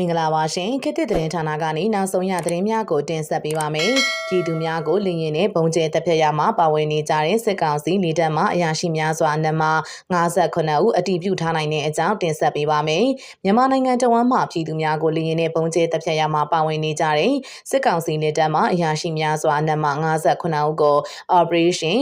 မင်္ဂလာပါရှင်ခေတ်သစ်သတင်းဌာနကနေနောက်ဆုံးရသတင်းများကိုတင်ဆက်ပေးပါမယ်။ပြည်သူများကိုလင်းရင်နဲ့ပုံကျဲတပ်ဖြတ်ရမှာပါဝင်နေကြတဲ့စစ်ကောင်စီနေတပ်မှအရာရှိများစွာနမ58ဦးအတည်ပြုထားနိုင်တဲ့အကြောင်းတင်ဆက်ပေးပါမယ်။မြန်မာနိုင်ငံတော်ဝန်မှပြည်သူများကိုလင်းရင်နဲ့ပုံကျဲတပ်ဖြတ်ရမှာပါဝင်နေကြတဲ့စစ်ကောင်စီနေတပ်မှအရာရှိများစွာနမ58ဦးကို Operation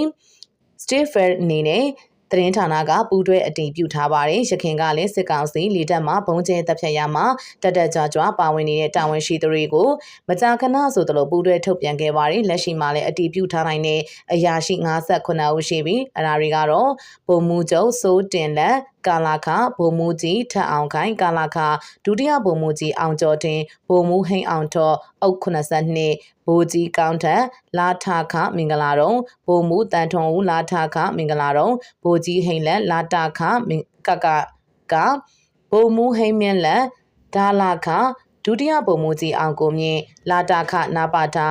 Stay Fair အနေနဲ့ သတင်းဌာနကပူးတွဲအတည်ပြုထားပါတယ်။ရခင်ကလည်းစစ်ကောင်စီလေတပ်မှဘုံကျဲတပ်ဖြတ်ရမှာတက်တက်ကြွကြွပါဝင်နေတဲ့တာဝန်ရှိသူတွေကိုမကြာခဏဆိုသလိုပူးတွဲထုတ်ပြန်ခဲ့ပါတယ်။လက်ရှိမှာလည်းအတည်ပြုထားနိုင်တဲ့အရာရှိ58ဦးရှိပြီးအရာတွေကတော့ပုံမှုချုပ်စိုးတင်လက် ကာလာခဘုံမူကြီးထက်အောင်ခိုင်ကာလာခဒုတိယဘုံမူကြီးအောင်ကျော်တင်ဘုံမူဟိန်အောင်တော်အုတ်82ဘိုးကြီးကောင်းထက်လာထခမင်္ဂလာတုံဘိုးမူတန်ထုံဦးလာထခမင်္ဂလာတုံဘိုးကြီးဟိန်လက်လာတခမင်ကကကဘိုးမူဟိန်မြက်လက်ဒါလာခဒုတိယဘုံမူကြီးအောင်ကိုမြင့်လာတခနာပါတာ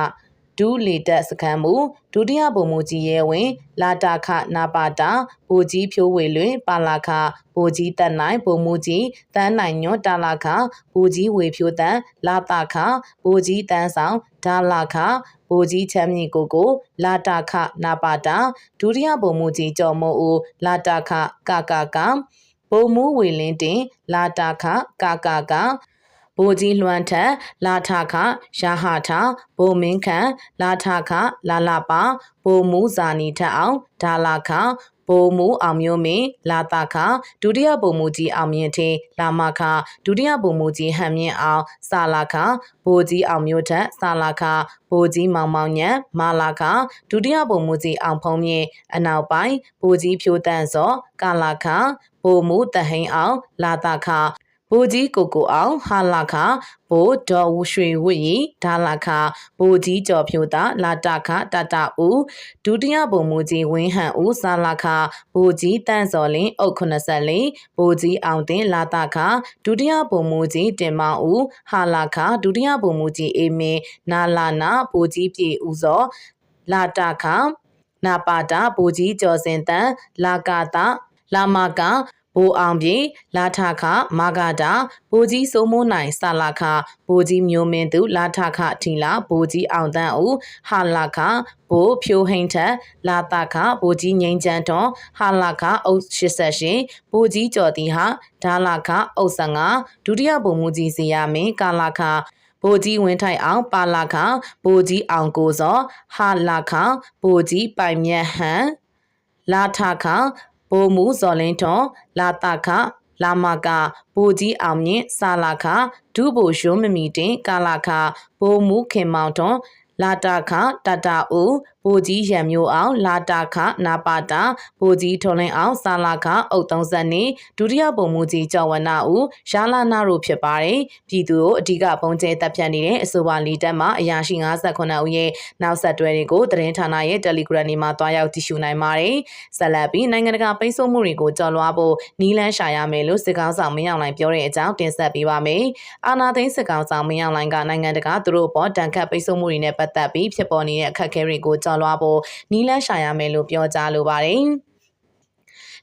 ဒူးလီတက်စခန်းမူဒုတိယဗိုလ်မှူးကြီးရဲဝင် လာတာခနာပါတာဗိုလ်ကြီးဖြိုးဝေလွင် ပါလာခဗိုလ်ကြီးတက်နိုင်ဗိုလ်မှူးကြီးတန်းနိုင်ညွတ်တာလာခဗိုလ်ကြီးဝေဖြိုးတန်းလာတာခဗိုလ်ကြီးတန်းဆောင်ဒါလာခဗိုလ်ကြီးချမ်းမြေကိုကို လာတာခနာပါတာဒုတိယဗိုလ်မှူးကြီးကျော်မိုးဦးလာတာခကကကဗိုလ်မှူးဝေလင်းတင်လာတာခကကက ဗိုလ်ကြီးလွမ်းထက်လာထခရာဟာထဗိုလ်မင်းခန့်လာထခလာလာပါဗိုလ်မူဇာနီထက်အောင်ဒါလာခဗိုလ်မူအောင်မျိုးမင်းလာတာခဒုတိယဗိုလ်မူကြီးအောင်မြင့်ထင်းလာမခဒုတိယဗိုလ်မူကြီးဟန်မြင့်အောင်စာလာခဗိုလ်ကြီးအောင်မျိုးထက်စာလာခဗိုလ်ကြီးမောင်မောင်ညံမာလာခဒုတိယဗိုလ်မူကြီးအောင်ဖုံးမြင့်အနောက်ပိုင်းဗိုလ်ကြီးဖြိုးတန်းစောကာလာခဗိုလ်မူတဟိန်အောင်လာတာခ ဗိုလ်ကြီးကိုကိုအောင်ဟာလာခဗိုလ်ဒေါ်ဝရွှေဝစ်ရီဒါလာခဗိုလ်ကြီးကျော်ဖြိုတာလာတခတတဦးဒုတိယဗိုလ်မှူးကြီးဝင်းဟန်ဦးစာလာခဗိုလ်ကြီးတန့်စော်လင်းအုတ်84ဗိုလ်ကြီးအောင်တင်လာတခဒုတိယဗိုလ်မှူးကြီးတင်မောင်ဦးဟာလာခဒုတိယဗိုလ်မှူးကြီးအေမင်းနာလာနာဗိုလ်ကြီးပြေဦးစောလာတခနာပါတာဗိုလ်ကြီးကျော်စင်တန်လာကာတာလာမက ဘိုးအောင်ပြေလာထခမာဂတာဘိုးကြီးစိုးမိုးနိုင်ဆလာခဘိုးကြီးမျိုးမင်းသူလာထခထီလာဘိုးကြီးအောင်တန်းဦးဟာလာခဘိုးဖြိုးဟိန်ထက်လာတာခဘိုးကြီးငိမ့်ချန်ထွန်ဟာလာခအုပ်88ဘိုးကြီးကျော်တီဟာဒါလာခအုပ်15ဒုတိယဘုံမူကြီးစီယာမင်းကာလာခဗိုလ်ကြီးဝင်းထိုက်အောင်ပါလာခဗိုလ်ကြီးအောင်ကိုစောဟာလာခဗိုလ်ကြီးပိုင်မြတ်ဟန်လာထခ ဘိုးမူဇော်လင်းထွန်လာတခလာမကဘိုကြီးအောင်မြင့်စာလာခဒုဘိုရွှမမီတင်ကာလာခဘိုမူခင်မောင်ထွန် လာတာခတတဦးဘိုကြီးရံမျိုးအောင် လာတာခနာပါတာဘိုကြီးထွန်လင်းအောင်စာလာခအုတ်30နေဒုတိယပုံမူကြီးကျော်ဝနာဦးရှာလာနာတို့ဖြစ်ပါတယ်ပြည်သူကိုအဓိကပုံကျဲတပ်ဖြတ်နေတဲ့အဆိုပါလီတက်မှာအရာရှိ58ဦးရဲ့နောက်ဆက်တွဲတွေကိုသတင်းဌာနရဲ့ Telegram တွေမှာတွားရောက်ကြည့်ရှုနိုင်ပါတယ်ဆက်လက်ပြီးနိုင်ငံတကာပိတ်ဆို့မှုတွေကိုကြော်လွှားဖို့နီးလန်းရှာရမယ်လို့စစ်ကောင်ဆောင်မင်းအောင်လှိုင်ပြောတဲ့အကြောင်းတင်ဆက်ပေးပါမယ်အာနာသိန်းစစ်ကောင်ဆောင်မင်းအောင်လှိုင်ကနိုင်ငံတကာသူတို့ပေါ်တန်ခတ်ပိတ်ဆို့မှုတွေနဲ့ပတ်သက်ပြီးဖြစ်ပေါ်နေတဲ့အခက်အခဲတွေကိုကြော်လွှားဖို့နီးလန်းရှာရမယ်လို့ပြောကြားလိုပါတယ်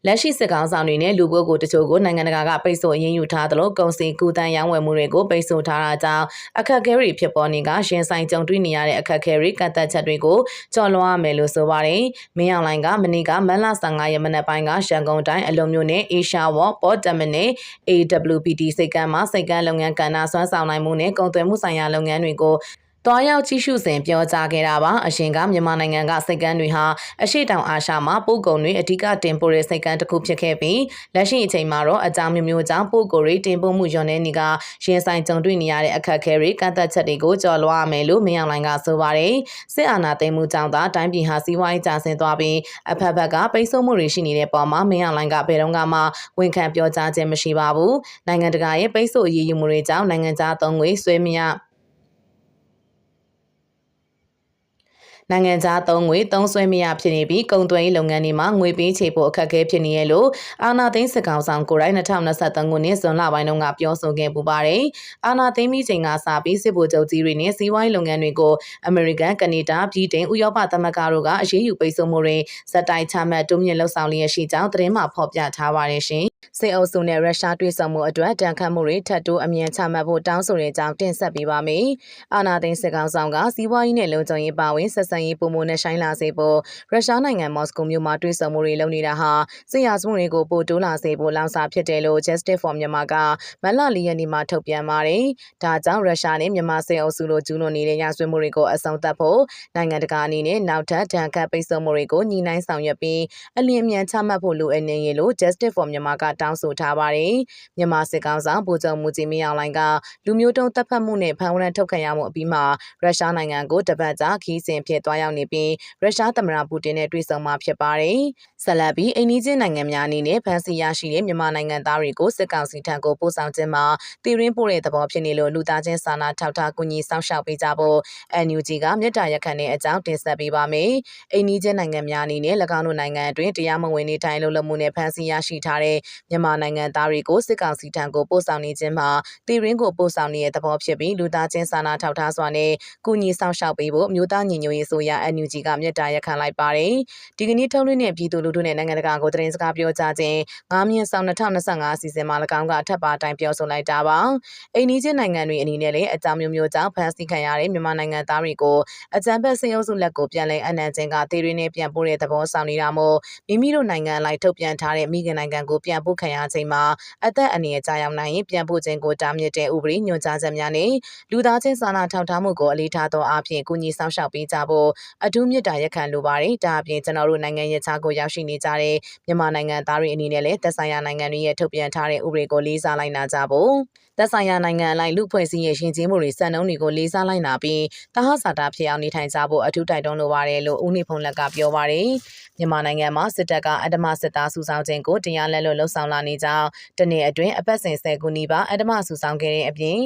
လက်ရှိစစ်ကောင်ဆောင်တွေနဲ့လူပုဂ္ဂိုလ်တချို့ကိုနိုင်ငံတကာကပိတ်ဆို့အရေးယူထားသလိုကုန်စည်ကူတန်းရောင်းဝယ်မှုတွေကိုပိတ်ဆို့ထားတာကြောင့်အခက်အခဲတွေဖြစ်ပေါ်နေကရှင်ဆိုင်ကြုံတွေ့နေရတဲ့အခက်အခဲတွေကန့်သက်ချက်တွေကိုကြော်လွှားရမယ်လို့ဆိုပါတယ်။မင်းအောင်လိုင်ကမနေ့ကမန်လ15ရက်မနက်ပိုင်းကရန်ကုန်တိုင်းအလုံမြို့နယ်အေရှာဝေါ်ပေါ်တမနယ် AWPD စိတ်ကမ်းမှာစိတ်ကမ်းလုပ်ငန်းကဏ္ဍဆွမ်းဆောင်နိုင်မှုနဲ့ကုန်သွယ်မှုဆိုင်ရာလုပ်ငန်းတွေကို တွားရောက်ကြည့်ရှုစဉ်ပြောကြားခဲ့တာပါအရှင်ကမြန်မာနိုင်ငံကစိတ်ကမ်းတွေဟာအရှိတောင်အာရှမှာပို့ကုန်တွေအဓိကတင်ပို့တဲ့စိတ်ကမ်းတစ်ခုဖြစ်ခဲ့ပြီးလက်ရှိအချိန်မှာတော့အကြောင်းမျိုးမျိုးကြောင့်ပို့ကုန်တွေတင်ပို့မှုညွန်နေနေကရင်ဆိုင်ကြုံတွေ့နေရတဲ့အခက်အခဲတွေကန့်သက်ချက်တွေကိုကြော်လွှားရမယ်လို့မင်းအောင်လိုင်ကဆိုပါတယ်စစ်အာဏာသိမ်းမှုကြောင့်သာတိုင်းပြည်ဟာစီးပွားရေးကျဆင်းသွားပြီးအဖက်ဖက်ကပိတ်ဆို့မှုတွေရှိနေတဲ့ပုံမှာမင်းအောင်လိုင်ကဘယ်တော့မှဝန်ခံပြောကြားခြင်းမရှိပါဘူးနိုင်ငံတကာရဲ့ပိတ်ဆို့အရေးယူမှုတွေကြောင့်နိုင်ငံခြားသုံးငွေဆွေးမြ နိုင်ငံခြားသုံးငွေသုံးစွဲမရဖြစ်နေပြီးကုန်သွယ်ရေးလုပ်ငန်းတွေမှာငွေပေးချေဖို့အခက်အခဲဖြစ်နေရလို့အာနာသိန်းစစ်ကောင်ဆောင်ကိုယ်တိုင်2023ခုနှစ်ဇွန်လပိုင်းတုန်းကပြောဆိုခဲ့ပူပါတယ်။အာနာသိန်းပြီးချိန်ကစပြီးစစ်ဗိုလ်ချုပ်ကြီးတွေနဲ့စီးပွားရေးလုပ်ငန်းတွေကိုအမေရိကန်၊ကနေဒါ၊ဗြိတိန်၊ဥရောပသမဂ္ဂတို့ကအရေးယူပိတ်ဆို့မှုတွေစက်တိုက်ချမှတ်တုံ့ပြန်လှုပ်ဆောင်လျက်ရှိကြောင်းသတင်းမှဖော်ပြထားပါတယ်ရှင်။ စစ်အုပ်စုနဲ့ရုရှားတွေ့ဆုံမှုအတွက်တန်ခတ်မှုတွေထပ်တိုးအမြန်ချမှတ်ဖို့တောင်းဆိုတဲ့အကြောင်းတင်ဆက်ပေးပါမယ်။အာနာသိန်းစစ်ကောင်ဆောင်ကစီးပွားရေးနဲ့လုံခြုံရေးပါဝင်ဆက်ဆံရေးပုံမနဲ့ဆိုင်လာစေဖို့ရုရှားနိုင်ငံမော်စကိုမြို့မှာတွေ့ဆုံမှုတွေလုပ်နေတာဟာစစ်ရာဇဝတ်တွေကိုပိုတိုးလာစေဖို့လောင်စာဖြစ်တယ်လို့ Justice for Myanmar ကမလလီရက်နေ့မှာထုတ်ပြန်ပါတယ်။ဒါကြောင့်ရုရှားနဲ့မြန်မာစစ်အုပ်စုတို့ကျူးလွန်နေတဲ့ရာဇဝတ်မှုတွေကိုအဆုံးသတ်ဖို့နိုင်ငံတကာအနေနဲ့နောက်ထပ်တန်ခတ်ပိတ်ဆို့မှုတွေကိုညီနိုင်ဆောင်ရွက်ပြီးအလင်းအမြန်ချမှတ်ဖို့လိုအပ်နေရလို့ Justice for Myanmar ကတောင်းဆိုထားပါတယ်။မြန်မာစစ်ကောင်ဆောင်ဗိုလ်ချုပ်မူကြီးမင်းအောင်လှိုင်ကလူမျိုးတုံးတပ်ဖက်မှုနဲ့ဖမ်းဝရမ်းထုတ်ခံရမှုအပြီးမှာရုရှားနိုင်ငံကိုတပတ်ကြာခီးစဉ်ဖြစ်သွားရောက်နေပြီးရုရှားသမ္မတပူတင်နဲ့တွေ့ဆုံမှာဖြစ်ပါတယ်။ဆက်လက်ပြီးအိန္ဒိချင်းနိုင်ငံများအနေနဲ့ဖမ်းဆီးရရှိတဲ့မြန်မာနိုင်ငံသားတွေကိုစစ်ကောင်စီထံကိုပို့ဆောင်ခြင်းမှာတည်ရင်းပို့တဲ့သဘောဖြစ်နေလို့လူသားချင်းစာနာထောက်ထားကူညီဆောင်ရှောက်ပေးကြဖို့ NUG ကမြစ်တာရက်ခံတဲ့အကြောင်းတင်ဆက်ပေးပါမယ်။အိန္ဒိချင်းနိုင်ငံများအနေနဲ့၎င်းတို့နိုင်ငံအတွင်းတရားမဝင်နေထိုင်လို့လမှုနဲ့ဖမ်းဆီးရရှိထားတဲ့မြန်မာနိုင်ငံသားတွေကိုစစ်ကောင်စီထံကိုပို့ဆောင်နေခြင်းမှာတည်ရင်းကိုပို့ဆောင်နေတဲ့သဘောဖြစ်ပြီးလူသားချင်းစာနာထောက်ထားစွာနဲ့ကူညီဆောင်ရှောက်ပေးဖို့မြို့သားညီညွတ်ရေးဆိုရ NUG ကမြစ်တာရက်ခံလိုက်ပါတယ်။ဒီကနေ့ထုတ်လွှင့်တဲ့ပြည်သူလူထုနဲ့နိုင်ငံတကာကိုသတင်းစကားပြောကြားခြင်းငါးမြင့်ဆောင်2025အစီအစဉ်မှာ၎င်းကအထက်ပါတိုင်းပြောဆိုလိုက်တာပါ။အိန္ဒိချင်းနိုင်ငံတွေအနေနဲ့လည်းအကြောင်းမျိုးမျိုးကြောင့်ဖမ်းဆီးခံရတဲ့မြန်မာနိုင်ငံသားတွေကိုအကြံဖက်စေအုပ်စုလက်ကိုပြန်လည်အနှံခြင်းကသေရင်းနဲ့ပြန်ပို့တဲ့သဘောဆောင်နေတာမို့မိမိတို့နိုင်ငံလိုက်ထုတ်ပြန်ထားတဲ့မိခင်နိုင်ငံကိုပြန်ပို့ခံရချိန်မှာအသက်အန္တရာယ်ကြာရောက်နိုင်ရင်ပြန်ပို့ခြင်းကိုတားမြစ်တဲ့ဥပဒေညွှန်ကြားချက်များနဲ့လူသားချင်းစာနာထောက်ထားမှုကိုအလေးထားသောအပြင်ကူညီဆောင်ရှောက်ပေးကြဖို့အထူးမြစ်တာရက်ခံလိုပါတယ်။ဒါအပြင်ကျွန်တော်တို့နိုင်ငံရဲ့ခြားကိုရောက်ရှိနေကြတဲ့မြန်မာနိုင်ငံသားတွေအနေနဲ့လည်းသက်ဆိုင်ရာနိုင်ငံတွေရဲ့ထုတ်ပြန်ထားတဲ့ဥပဒေကိုလေးစားလိုက်နာကြဖို့ သက်ဆိုင်ရာနိုင်ငံအလိုက်လူဖွဲ့စည်းရဲ့ရှင်ကျင်းမှုတွေစံနှုန်းတွေကိုလေးစားလိုက်နာပြီးတဟဆာတာဖြစ်အောင်နေထိုင်ကြဖို့အထူးတိုက်တွန်းလိုပါတယ်လို့ဦးနေဖုံလက်ကပြောပါတယ်။မြန်မာနိုင်ငံမှာစစ်တပ်ကအဓမ္မစစ်သားစုဆောင်ခြင်းကိုတရားလက်လွတ်လှုပ်ဆောင်လာနေကြောင်းတနေ့အတွင်းအပတ်စဉ်၁၀ခုနီးပါးအဓမ္မစုဆောင်ခဲ့တဲ့အပြင်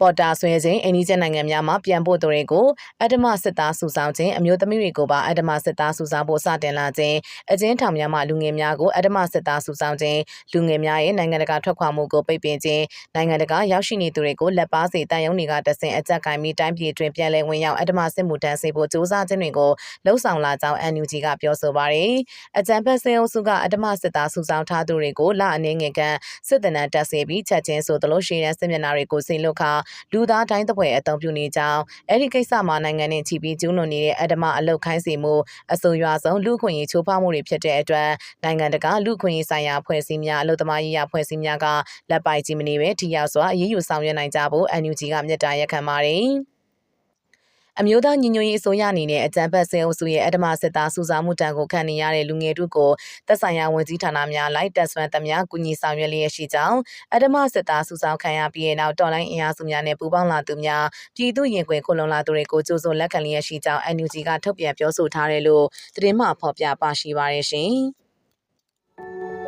ပေါ်တာဆွဲခြင်းအိန္ဒိယနိုင်ငံများမှာပြန်ပို့သူတွေကိုအဓမ္မစစ်သားစုဆောင်ခြင်းအမျိုးသမီးတွေကိုပါအဓမ္မစစ်သားစုဆောင်ဖို့စတင်လာခြင်းအကျဉ်းထောင်များမှလူငယ်များကိုအဓမ္မစစ်သားစုဆောင်ခြင်းလူငယ်များရဲ့နိုင်ငံတကာထွက်ခွာမှုကိုပိတ်ပင်ခြင်းနိုင်ငံတကာရောက်ရှိနေသူတွေကိုလက်ပါစီတန်ယုံတွေကတဆင်အကြက်ကင်ပြီးတိုင်းပြည်တွင်ပြန်လည်ဝင်ရောက်အဓမ္မစစ်မှုတန်းစေဖို့စ조사ခြင်းတွေကိုလှုံ့ဆော်လာကြောင်း NUG ကပြောဆိုပါတယ်အကြံဖက်စေအုပ်စုကအဓမ္မစစ်သားစုဆောင်ထားသူတွေကိုလအနေငယ်ကစစ်တပ်တက်စေပြီးချက်ချင်းဆိုသလိုရှေ့ရန်စစ်မျက်နှာတွေကိုဆင်လွတ်ခါလူသားတိုင်းသပွဲအသုံးပြုနေကြောင်းအဲ့ဒီကိစ္စမှာနိုင်ငံနဲ့ချီပြီးကျူးလွန်နေတဲ့အဓမ္မအလုတ်ခိုင်းစီမှုအဆိုရွာဆုံးလူခွင့်ရေးချိုးဖောက်မှုတွေဖြစ်တဲ့အတွက်နိုင်ငံတကာလူခွင့်ရေးဆိုင်ရာဖွဲ့စည်းများအလုတ်သမားရေးရာဖွဲ့စည်းများကလက်ပိုက်ကြီးမနေပဲထိရောက်စွာအရေးယူဆောင်ရွက်နိုင်ကြဖို့ NUG ကမြစ်တာရက်ခံပါတယ်။ အမျိုးသားညီညွတ်ရေးအစိုးရအနေနဲ့အကြံဖက်ဆဲအုပ်စုရဲ့အဓမ္မစစ်သားစုဆောင်မှုတံကိုခံနေရတဲ့လူငယ်တို့ကိုသက်ဆိုင်ရာဝန်ကြီးဌာနများလိုက်တက်ဆွမ်းသမျှကူညီဆောင်ရွက်လျက်ရှိကြောင်းအဓမ္မစစ်သားစုဆောင်ခံရပြီးတဲ့နောက်တော်လိုင်းအင်အားစုများနဲ့ပူးပေါင်းလာသူများပြည်သူရင်ခွင်ခုလုံလာသူတွေကိုကြိုးစုံလက်ခံလျက်ရှိကြောင်း NUG ကထုတ်ပြန်ပြောဆိုထားတယ်လို့သတင်းမှဖော်ပြပါရှိပါရရှင်။